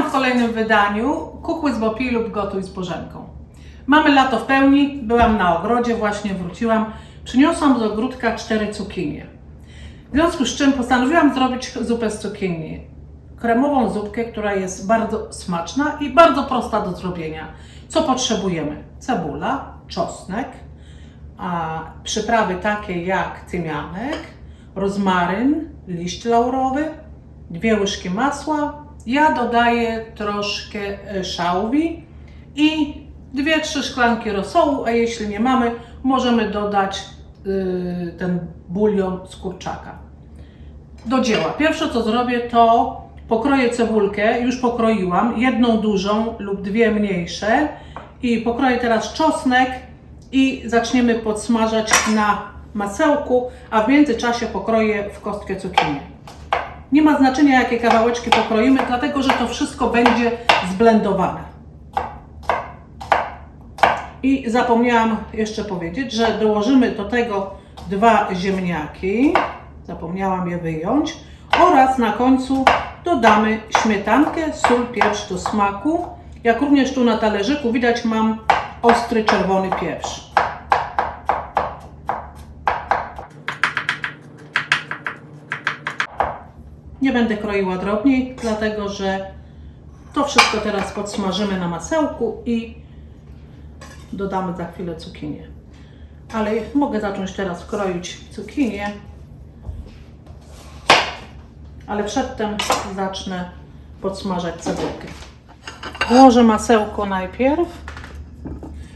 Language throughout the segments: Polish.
Witam w kolejnym wydaniu Kuchły z Bopi lub Gotuj z Bożenką. Mamy lato w pełni, byłam na ogrodzie, właśnie wróciłam. Przyniosłam z ogródka cztery cukinie. W związku z czym postanowiłam zrobić zupę z cukinii. Kremową zupkę, która jest bardzo smaczna i bardzo prosta do zrobienia. Co potrzebujemy? Cebula, czosnek, a przyprawy takie jak tymianek, rozmaryn, liść laurowy, dwie łyżki masła. Ja dodaję troszkę e, szałwi i dwie, trzy szklanki rosołu, a jeśli nie mamy, możemy dodać y, ten bulion z kurczaka. Do dzieła. Pierwsze co zrobię to pokroję cebulkę, już pokroiłam, jedną dużą lub dwie mniejsze i pokroję teraz czosnek i zaczniemy podsmażać na masełku, a w międzyczasie pokroję w kostkę cukinię. Nie ma znaczenia jakie kawałeczki pokroimy, dlatego że to wszystko będzie zblendowane. I zapomniałam jeszcze powiedzieć, że dołożymy do tego dwa ziemniaki, zapomniałam je wyjąć, oraz na końcu dodamy śmietankę, sól, pieprz do smaku. Jak również tu na talerzyku widać mam ostry czerwony pieprz. Nie będę kroiła drobniej, dlatego że to wszystko teraz podsmażymy na masełku i dodamy za chwilę cukinię. Ale mogę zacząć teraz kroić cukinię, ale przedtem zacznę podsmażać cebulkę. Włożę masełko najpierw.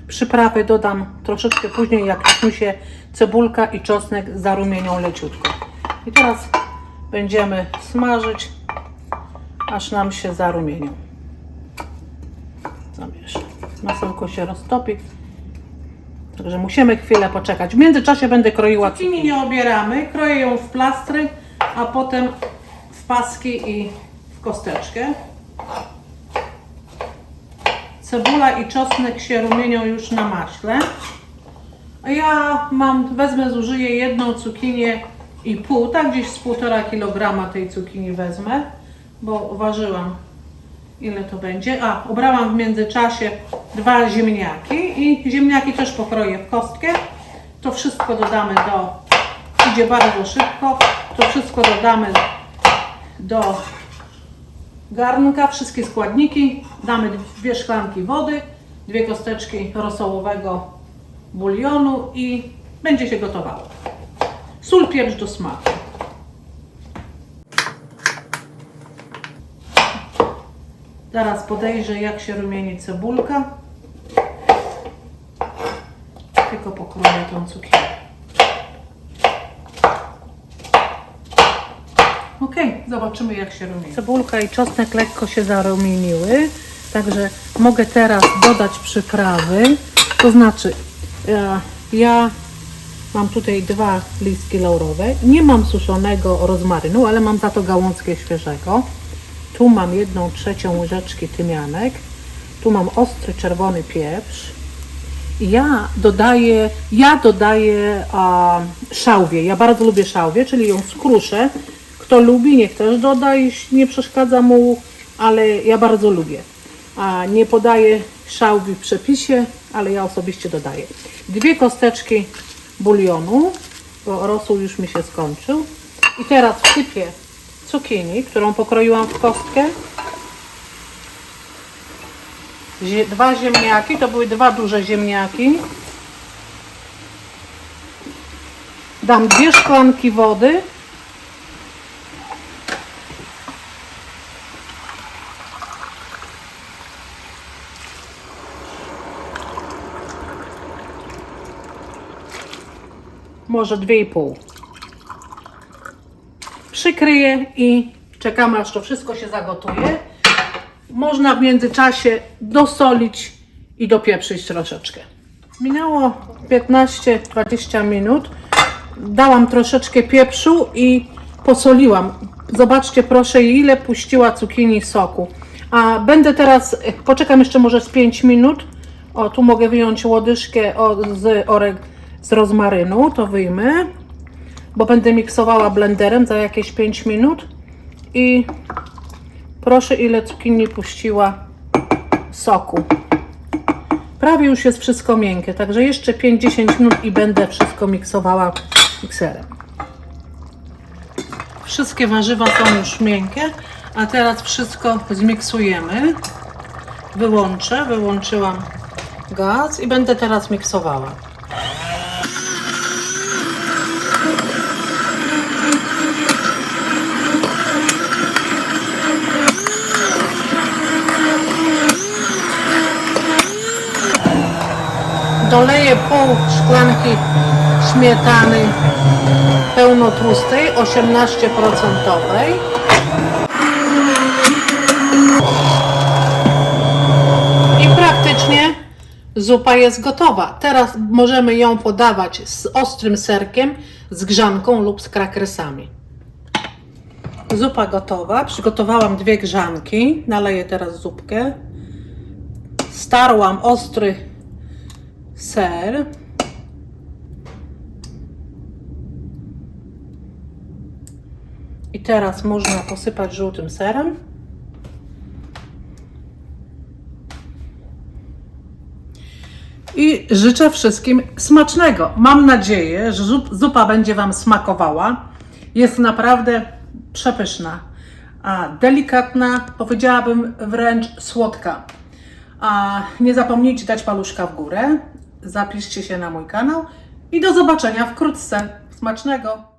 Przyprawy dodam troszeczkę później, jak już mi się cebulka i czosnek zarumienią leciutko. I teraz będziemy smażyć, aż nam się zarumienią. Zamieszam. Masełko się roztopi. Także musimy chwilę poczekać. W międzyczasie będę kroiła cukinii. nie obieramy. Kroję ją w plastry, a potem w paski i w kosteczkę. Cebula i czosnek się rumienią już na maśle. A ja mam, wezmę, zużyję jedną cukinię i pół, tak gdzieś z półtora kilograma tej cukinii wezmę, bo ważyłam ile to będzie. A, obrałam w międzyczasie dwa ziemniaki i ziemniaki też pokroję w kostkę. To wszystko dodamy do, idzie bardzo szybko, to wszystko dodamy do garnka, wszystkie składniki. Damy dwie szklanki wody, dwie kosteczki rosołowego bulionu i będzie się gotowało. Sól, pieprz do smaku. Zaraz podejrzę, jak się rumieni cebulka. Tylko pokroję tą cukinię. Ok, zobaczymy jak się rumieni. Cebulka i czosnek lekko się zarumieniły, także mogę teraz dodać przyprawy. To znaczy, ja, ja mam tutaj dwa listki laurowe. Nie mam suszonego rozmarynu, ale mam za to gałązkę świeżego. Tu mam jedną trzecią łyżeczki tymianek. Tu mam ostry czerwony pieprz. Ja dodaję, ja dodaję a. Ja bardzo lubię szałwię, czyli ją skruszę. Kto lubi, niech też doda, jeśli nie przeszkadza mu, ale ja bardzo lubię. A nie podaję szałwi w przepisie, ale ja osobiście dodaję. Dwie kosteczki bulionu, bo rosół już mi się skończył. I teraz wsypię cukinii, którą pokroiłam w kostkę. Dwa ziemniaki, to były dwa duże ziemniaki. Dam dwie szklanki wody. Może dwie i pół przykryję i czekamy aż to wszystko się zagotuje. Można w międzyczasie dosolić i dopieprzyć troszeczkę. Minęło 15-20 minut. Dałam troszeczkę pieprzu i posoliłam. Zobaczcie proszę ile puściła cukinii soku. A będę teraz, poczekam jeszcze może z 5 minut. O, tu mogę wyjąć łodyżkę z, oreg, z rozmarynu, to wyjmę bo będę miksowała blenderem za jakieś 5 minut i Proszę, ile cukinii puściła soku. Prawie już jest wszystko miękkie, także jeszcze 5-10 minut i będę wszystko miksowała mikserem. Wszystkie warzywa są już miękkie, a teraz wszystko zmiksujemy. Wyłączę, wyłączyłam gaz i będę teraz miksowała. Doleję pół szklanki śmietany pełnotłustej, 18%. I praktycznie zupa jest gotowa. Teraz możemy ją podawać z ostrym serkiem, z grzanką lub z krakersami. Zupa gotowa. Przygotowałam dwie grzanki. Naleję teraz zupkę. Starłam ostry ser. I teraz można posypać żółtym serem. I życzę wszystkim smacznego. Mam nadzieję, że zup- zupa będzie Wam smakowała. Jest naprawdę przepyszna, a delikatna, powiedziałabym wręcz słodka. A nie zapomnijcie dać paluszka w górę, zapiszcie się na mój kanał i do zobaczenia wkrótce. Smacznego!